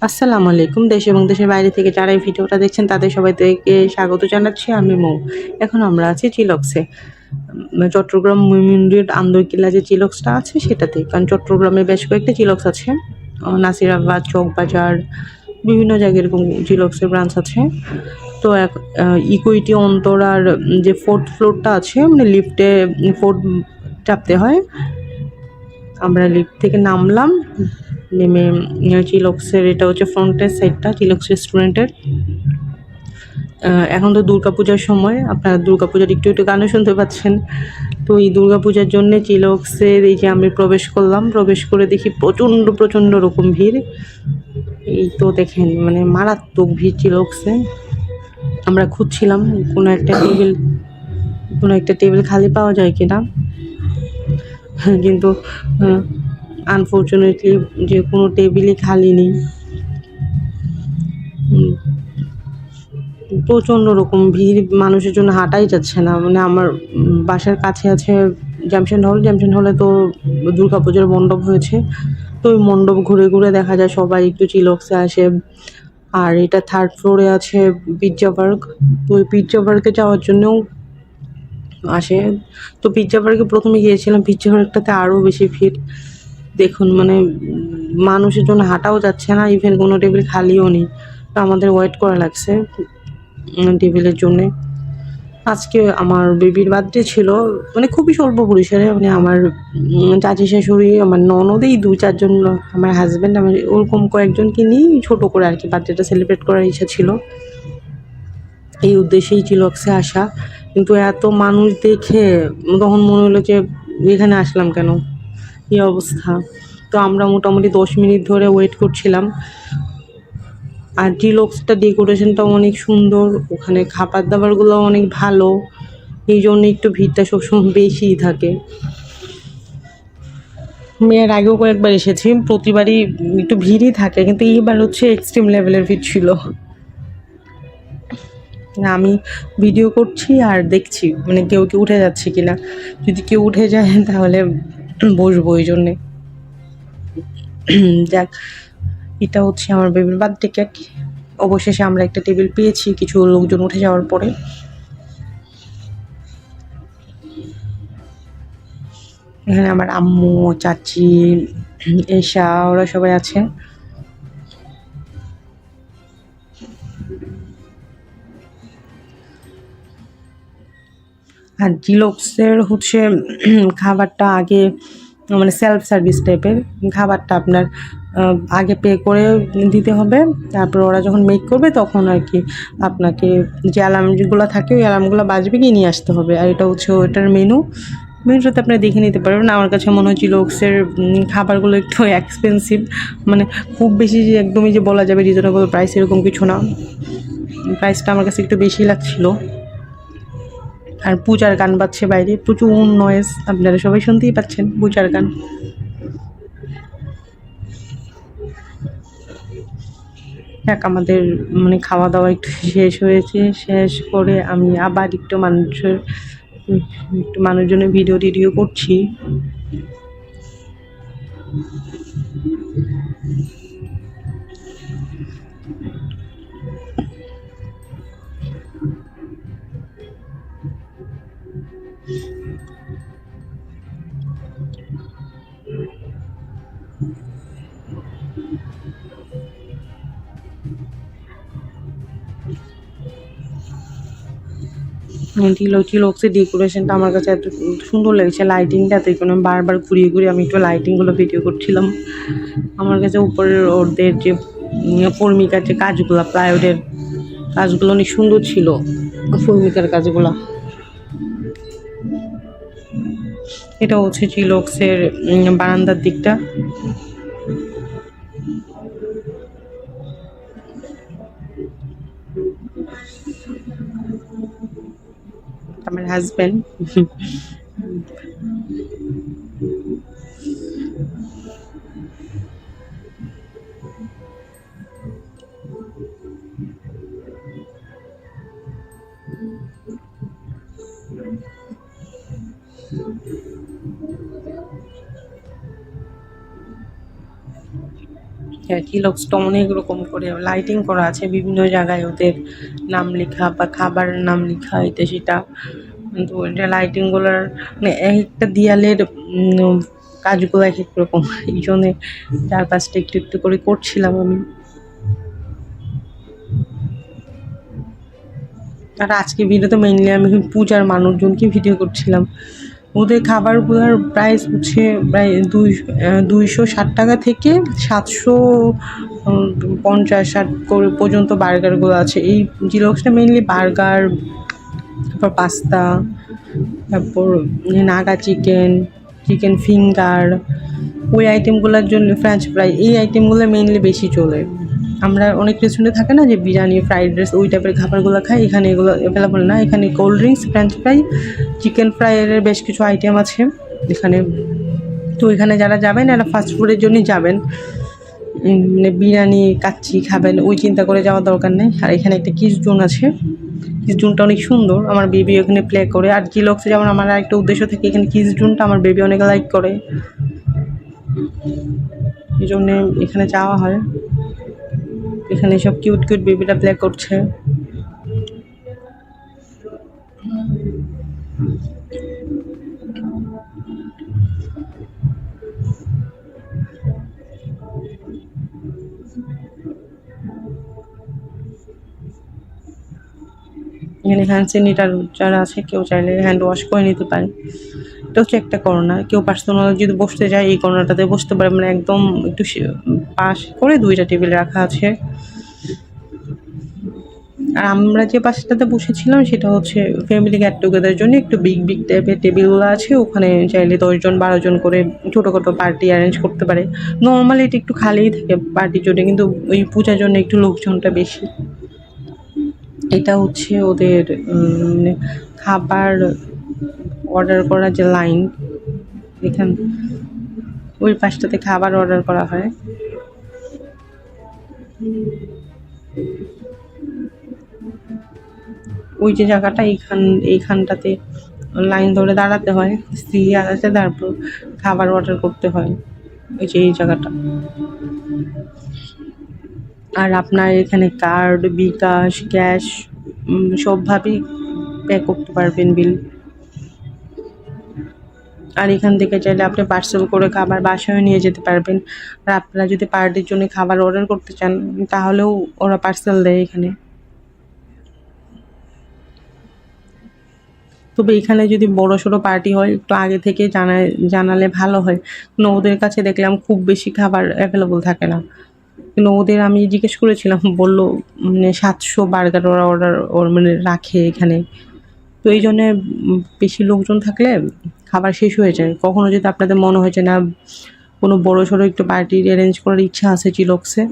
আসসালামু আলাইকুম। দেশ এবং দেশের বাইরে থেকে যারা এই ভিডিওটা দেখছেন, তাদের সবাইকে স্বাগত জানাচ্ছি। আমি মৌ। এখন আমরা আছি চিলক্সে চট্টগ্রাম মুমিন্ডির আন্দরকিল্লা যে চিলক্সটা আছে, সেটাতে। কারণ চট্টগ্রামে বেশ কয়েকটা চিলক্স আছে। নাসিরাবাদ, চকবাজার, বিভিন্ন জায়গায় এরকম চিলক্সের ব্রাঞ্চ আছে। তো এক ইকুইটি অন্তরার যে ফোর্থ ফ্লোরটা আছে মানে লিফটে ফোর্থ চাপতে হয়। আমরা লিফট থেকে নামলাম। নেমে চিলক্সের এটা হচ্ছে ফ্রন্টের সাইডটা চিলক্স রেস্টুরেন্টের এখন তো দুর্গাপূজার সময়, আপনারা দুর্গাপূজার একটু একটু গানও শুনতে পাচ্ছেন। তো এই দুর্গাপূজার জন্যে চিলক্সের এই যে আমি প্রবেশ করলাম, প্রবেশ করে দেখি প্রচণ্ড প্রচণ্ড রকম ভিড়। এই তো দেখেন মানে মারাত্মক ভিড় চিলক্সে আমরা খুঁজছিলাম কোনো একটা টেবিল কোনো একটা টেবিল খালি পাওয়া যায় কিনা। কিন্তু আনফর্চুনেটলি যে কোনো টেবিলই খালি নেই। প্রচণ্ড রকম ভিড়, মানুষের জন্য হাঁটাই যাচ্ছে না। মানে আমার বাসার কাছে আছে জ্যামশন হল জ্যামশন হলে তো দুর্গাপুজোর মণ্ডপ হয়েছে। তো ওই মণ্ডপ ঘুরে ঘুরে দেখা যায় সবাই একটু চিলক্সে আসে। আর এটা থার্ড ফ্লোরে আছে পিৎজা পার্ক তো ওই পিৎজা পার্কে যাওয়ার জন্যও আসে। তো পিৎজা পার্কে প্রথমে গিয়েছিলাম। পিৎজা পার্কটাতে আরও বেশি ভিড়। দেখুন মানে মানুষের জন্য হাঁটাও যাচ্ছে না ইভেন কোনো টেবিল খালিও নেই। তো আমাদের ওয়েট করা লাগছে টেবিলের জন্যে। আজকে আমার বেবির বার্থডে ছিল মানে খুবই স্বল্প পরিসরে মানে আমার চাচি শাশুড়ি, আমার ননদেই দু চারজন, আমার হাজব্যান্ড আমার ওরকম কয়েকজনকে নিয়েই ছোটো করে আর কি বার্থডেটা সেলিব্রেট করার ইচ্ছা ছিল। এই উদ্দেশ্যেই চিলক্সে আসা। কিন্তু এত মানুষ দেখে তখন মনে হলো যে, এখানে আসলাম কেন? এই অবস্থা? তো আমরা মোটামুটি দশ মিনিট ধরে ওয়েট করছিলাম। আর ডিলক্সটা ডেকোরেশনটাও অনেক সুন্দর, ওখানে খাবার দাবারগুলো অনেক ভালো, এই জন্য একটু ভিড়টা সবসময় বেশিই থাকে। মেয়ের আগেও কয়েকবার এসেছি, প্রতিবারই একটু ভিড়ই থাকে, কিন্তু এইবার হচ্ছে এক্সট্রিম লেভেলের ভিড় ছিল। আমি ভিডিও করছি আর দেখছি মানে কেউ কেউ উঠে যাচ্ছে কিনা। যদি কেউ উঠে যায়, তাহলে বসবো ওই জন্যে। দেখ এটা হচ্ছে আমার বেবির বার্থডে কেক অবশেষে আমরা একটা টেবিল পেয়েছি, কিছু লোকজন উঠে যাওয়ার পরে। এখানে আমার আম্মু, চাচি এসা ওরা সবাই আছে আর জিলক্সের হচ্ছে খাবারটা আগে মানে সেলফ সার্ভিস টাইপের খাবারটা আপনার আগে পে করে দিতে হবে। তারপর ওরা যখন মেক করবে তখন আর কি আপনাকে যে অ্যালার্মগুলো থাকে, ওই অ্যালার্মগুলো বাজবে গিয়ে নিয়ে আসতে হবে। আর এটা হচ্ছে ওটার মেনু মেনুটাতে আপনি দেখে নিতে পারবেন। আমার কাছে মনে হচ্ছে লোকসের খাবারগুলো একটু এক্সপেন্সিভ মানে খুব বেশি যে একদমই যে বলা যাবে রিজনেবল প্রাইস এরকম কিছু না। প্রাইসটা আমার কাছে একটু বেশি লাগছিল। আর পূজার গান বাজছে বাইরে, প্রচুর নয়েজ আপনারা সবাই শুনতেই পাচ্ছেন পূজার গান। এক আমাদের মানে খাওয়া দাওয়া একটু শেষ হয়েছে, শেষ করে আমি আবার একটু মানুষের, একটু মানুষজনের ভিডিও টিডিও করছি। টিলক্সি লক্সের ডেকোরেশনটা আমার কাছে এত সুন্দর লেগেছে। লাইটিংটা তো কোনো বারবার ঘুরিয়ে ঘুরিয়ে আমি একটু লাইটিংগুলো ভিডিও করছিলাম। আমার কাছে উপরের ওদের যে উম, ফর্মিকার যে কাজগুলো প্লাইউডের কাজগুলো অনেক সুন্দর ছিল। ফর্মিকার কাজগুলো। এটা হচ্ছে চিলক্সের বারান্দার দিকটা। আমার হাজব্যান্ড অনেক রকম করে লাইটিং করা আছে বিভিন্ন জায়গায় ওদের নাম লেখা বা খাবারের নাম লেখা এটা সেটা। কিন্তু এটা লাইটিংগুলোর মানে এক একটা দেয়ালের কাজগুলো এক এক রকম। এই জন্যে চার পাঁচটা একটু একটু করে করছিলাম আমি। আর আজকে ভিডিওতে মেইনলি আমি পূজার মানুষজনকে ভিডিও করছিলাম। ওদের খাবারগুলোর প্রাইস হচ্ছে প্রায় দুই দুইশো ষাট টাকা থেকে সাতশো পঞ্চাশ ষাট করে পর্যন্ত বার্গারগুলো আছে। এই জিরক্সটা মেনলি বার্গার তারপর পাস্তা তারপর নাগা চিকেন চিকেন ফিঙ্গার ওই আইটেমগুলোর জন্য ফ্রেঞ্চ ফ্রাই এই আইটেমগুলো মেনলি বেশি চলে। আমরা অনেক রেস্টুরেন্টে থাকে না যে বিরিয়ানি ফ্রাইড রাইস ওই টাইপের খাবারগুলো খাই। এখানে এগুলো অ্যাভেলেবল না। এখানে cold drinks French fry chicken ফ্রাইয়ের বেশ কিছু আইটেম আছে এখানে। তো এখানে যারা যাবেন, এরা ফাস্ট ফুডের জন্যই যাবেন। মানে বিরিয়ানি, কাচ্চি খাবেন, ওই চিন্তা করে যাওয়ার দরকার নেই। আর এখানে একটা কিস জোন আছে। কিস জোনটা অনেক সুন্দর। আমার বেবি ওখানে প্লে করে। আর জিলক্সে যেমন আমার একটা উদ্দেশ্য থাকে, এখানে কিস জোনটা আমার বেবি অনেক লাইক করে। এই জন্যে এখানে যাওয়া হয়। এখানে সব কিউট কিউট বেবিটা প্লে করছে। এখানে হ্যান্ড স্যানিটার যারা আছে, কেউ চাইলে হ্যান্ড ওয়াশ করে নিতে পারে। এটা হচ্ছে একটা করোনা কেউ পার্সোনাল যদি বসতে যায় এই করোনাটাতে বসতে পারে। মানে একদম একটু পাশ করে দুইটা টেবিল রাখা আছে। আর আমরা যে পাশটাতে বসেছিলাম, সেটা হচ্ছে ফ্যামিলি গেট টুগেদার জন্য একটু বিগ বিগ টাইপের টেবিলগুলো আছে। ওখানে চাইলে দশজন, বারোজন করে ছোটোখাটো পার্টি অ্যারেঞ্জ করতে পারে। নর্মালি এটা একটু খালিই থাকে পার্টির জন্য, কিন্তু ওই পূজার জন্য একটু লোকজনটা বেশি। এটা হচ্ছে ওদের মানে খাবার অর্ডার করার যে লাইন এখান, ওই পাশটাতে খাবার অর্ডার করা হয়। ওই যে জায়গাটা, এইখান, এইখানটাতে লাইন ধরে দাঁড়াতে হয় সিরিয়াল আছে, তারপর খাবার অর্ডার করতে হয়, ওই যে এই জায়গাটা। আর আপনার এখানে কার্ড বিকাশ ক্যাশ সবভাবেই পে করতে পারবেন বিল আর এখান থেকে চাইলে আপনি পার্সেল করে খাবার বাসায় নিয়ে যেতে পারবেন। আর আপনারা যদি পার্টির জন্য খাবার অর্ডার করতে চান, তাহলেও ওরা পার্সেল দেয় এখানে। তবে এখানে যদি বড় সড়ো পার্টি হয়, একটু আগে থেকে জানায় জানালে ভালো হয়। কিন্তু ওদের কাছে দেখলাম খুব বেশি খাবার অ্যাভেলেবল থাকে না। কিন্তু ওদের আমি জিজ্ঞেস করেছিলাম, বলল মানে সাতশো বার্গার ওরা অর্ডার ওর মানে রাখে এখানে। তো এই জন্যে বেশি লোকজন থাকলে খাবার শেষ হয়ে যায়। কখনো যদি আপনাদের মনে হয়েছে না, কোনো বড় সড়ো একটু পার্টি অ্যারেঞ্জ করার ইচ্ছা আছে চিলক্সে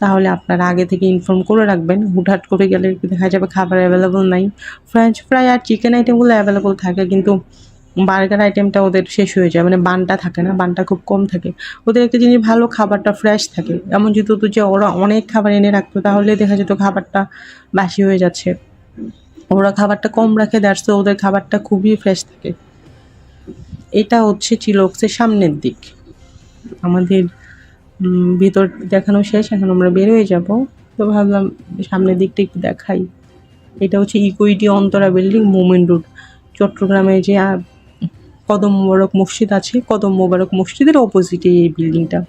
তাহলে আপনারা আগে থেকে ইনফর্ম করে রাখবেন। হুটহাট করে গেলে দেখা যাবে খাবার অ্যাভেলেবল নাই। ফ্রেঞ্চ ফ্রাই আর চিকেন আইটেমগুলো অ্যাভেলেবল থাকে কিন্তু বার্গার আইটেমটা ওদের শেষ হয়ে যায়। মানে বানটা থাকে না, বানটা খুব কম থাকে। ওদের একটা জিনিস ভালো, খাবারটা ফ্রেশ থাকে। এমন যদি হতো যে ওরা অনেক খাবার এনে রাখতো, তাহলে দেখা যেত খাবারটা বাসি হয়ে যাচ্ছে। ওরা খাবারটা কম রাখে দ্যাটস ওদের খাবারটা খুবই ফ্রেশ থাকে। এটা হচ্ছে চিলক্সের সামনের দিক। আমাদের ভিতর দেখানো শেষ, এখন আমরা বের হয়ে যাব। তো ভাবলাম সামনের দিকটা একটু দেখাই। এটা হচ্ছে equity Antara building Momin road. চট্টগ্রামে যে কদম মোবারক মসজিদ আছে, কদম মোবারক মসজিদের অপোজিটে এই বিল্ডিংটা।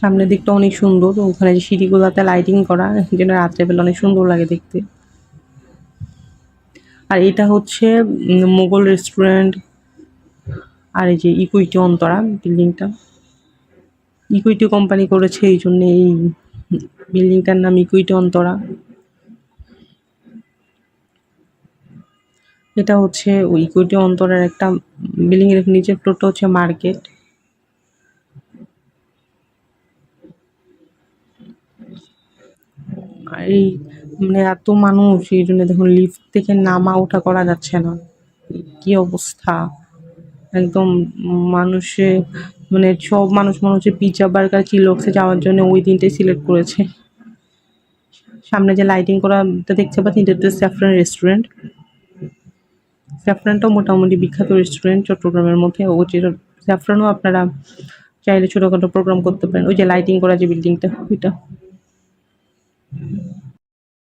সামনের দিকটা অনেক সুন্দর ওখানে যে সিঁড়িগুলোতে লাইটিং করা যেটা রাত্রেবেলা অনেক সুন্দর লাগে দেখতে। আর এটা হচ্ছে মোগল রেস্টুরেন্ট আর এই যে ইকুইটি অন্তরা বিল্ডিংটা ইকুইটি কোম্পানি করেছে এই জন্য এই বিল্ডিংটার নাম ইকুইটি অন্তরা। এটা হচ্ছে ইকুইটি অন্তরার একটা বিল্ডিং এর নিচের ফ্লোরটা হচ্ছে মার্কেট এই মানে এত মানুষ, এই জন্য দেখুন লিফট থেকে নামা ওঠা করা যাচ্ছে না। কি অবস্থা। একদম মানুষে মানে সব মানুষ মনে হচ্ছে পিৎজা বার্গার চিলক্সে যাওয়ার জন্য ওই দিনটাই সিলেক্ট করেছে। সামনে যে লাইটিং করা দেখতে পাচ্ছেন, এটা হচ্ছে স্যাফরান রেস্টুরেন্ট স্যাফরানটাও মোটামুটি বিখ্যাত রেস্টুরেন্ট চট্টগ্রামের মধ্যে। ও যে স্যাফরানও আপনারা চাইলে ছোটোখাটো প্রোগ্রাম করতে পারেন। ওই যে লাইটিং করা যে বিল্ডিংটা ওইটা।